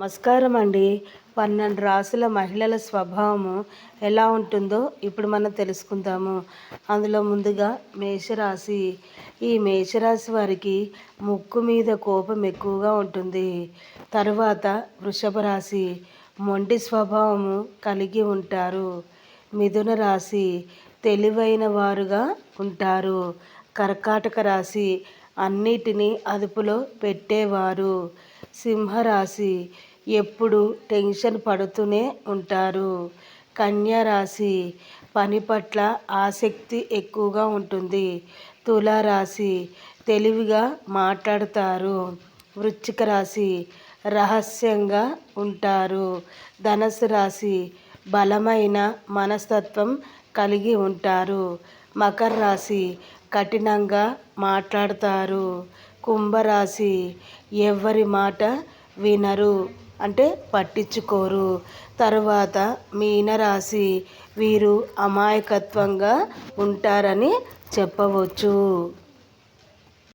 నమస్కారం అండి. పన్నెండు రాసుల మహిళల స్వభావము ఎలా ఉంటుందో ఇప్పుడు మనం తెలుసుకుందాము. అందులో ముందుగా మేషరాశి. ఈ మేషరాశి వారికి ముక్కు మీద కోపం ఎక్కువగా ఉంటుంది. తర్వాత వృషభ రాశి. మొండి స్వభావము కలిగి ఉంటారు. మిథున రాశి. తెలివైన వారుగా ఉంటారు. కర్కాటక రాశి. అన్నిటినీ అదుపులో పెట్టేవారు. సింహరాశి. ఎప్పుడు టెన్షన్ పడుతూనే ఉంటారు. కన్యా రాశి పని పట్ల ఆసక్తి ఎక్కువగా ఉంటుంది. తులారాశి తెలివిగా మాట్లాడతారు. వృశ్చిక రాశి రహస్యంగా ఉంటారు. ధనస్సు రాశి బలమైన మనస్తత్వం కలిగి ఉంటారు. మకర రాశి కఠినంగా మాట్లాడతారు. కుంభరాశి ఎవరి మాట వినరు. అంటే పట్టించుకోరు. తర్వాత మీనరాశి వీరు అమాయకత్వంగా ఉంటారని చెప్పవచ్చు.